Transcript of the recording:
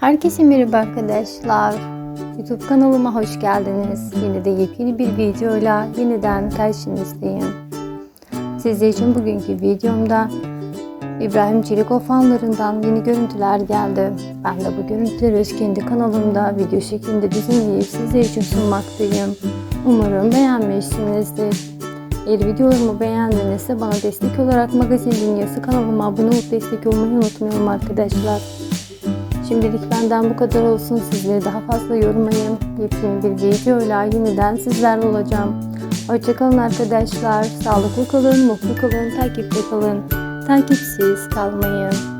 Herkese merhaba arkadaşlar. YouTube kanalıma hoş geldiniz. Yine de yepyeni bir videoyla yeniden karşınızdayım. Sizler için bugünkü videomda İbrahim Çelikov fanlarından yeni görüntüler geldi. Ben de bu görüntüleri kendi kanalımda video şeklinde düzenleyip sizler için sunmaktayım. Umarım beğenmişsinizdir. Eğer videolarımı beğendinizse bana destek olarak Magazin Dünyası kanalıma abone olup destek olmayı unutmayalım arkadaşlar. Şimdilik benden bu kadar olsun. Sizleri daha fazla yormayayım. Yepyeni bir videoyla yeniden sizlerle olacağım. Hoşçakalın arkadaşlar. Sağlıklı kalın, mutlu kalın, takipte kalın. Takipsiz kalmayın.